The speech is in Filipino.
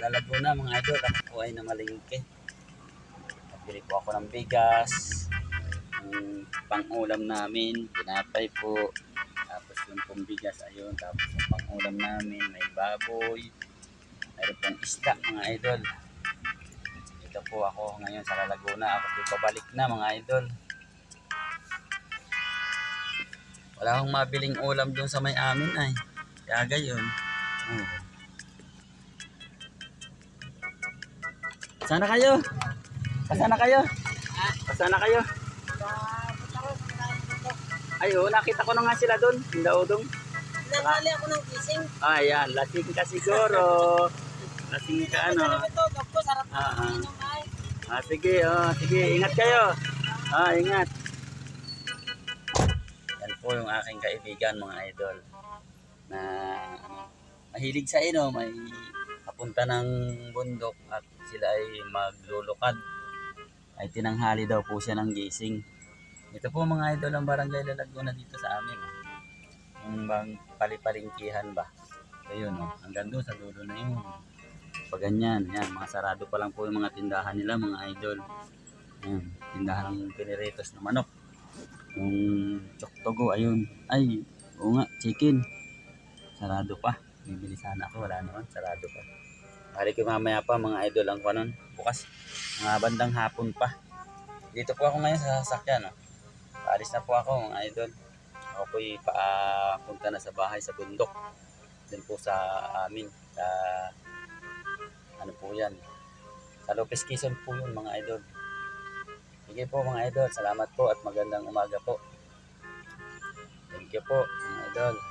lalago na mga idol. Ako po ay namalingke. Nagbili po ako ng bigas. Yung pang-ulam namin. Pinapay po. Tapos yung pong bigas ayun. Tapos yung pang-ulam namin. May baboy. Mayroon pong isda mga idol. Dito po ako ngayon sa Laguna. Ako po pabalik na mga idol. Wala akong mabiling ulam doon sa may amin ay. Kaya gayon. Oh. Sana kayo? Pasana kayo? Pasana kayo? Ay, oo, nakita ko na nga sila doon. Daudong. Naghali ako ng gising. Ayan, lasing ka siguro. Lasing ka ano. Ah, ah. inom. Ah, sige, oh, sige, ingat kayo. Ah, ingat. Yan po yung aking kaibigan, mga idol. Na ano, mahilig sa ino, may papunta ng bundok at sila ay maglulukad. Ay tinanghali daw po siya ng gising. Ito po mga idol ang barangay Lalaguna dito sa amin. Yung bang palipalingkihan ba? So yun, oh, hanggang doon sa dulo na yun. Pag yan, mga sarado pa lang po yung mga tindahan nila, mga idol. Yan, tindahan ng piniritos na manok. Yung choktogo, ayun. Ay, oo nga, chicken. Sarado pa. Bibili sana ako, wala naman, sarado pa. Bali ko mamaya pa mga idol ang kanon. Bukas, mga bandang hapon pa. Dito po ako ngayon sa sasakyan. Oh. Paalis na po ako mga idol. Ako po'y paapunta na sa bahay sa bundok. Doon po sa amin. Sa ano po yan. Sa Lopez Quezon po yun mga idol. Sige po mga idol. Salamat po at magandang umaga po. Thank you po mga idol.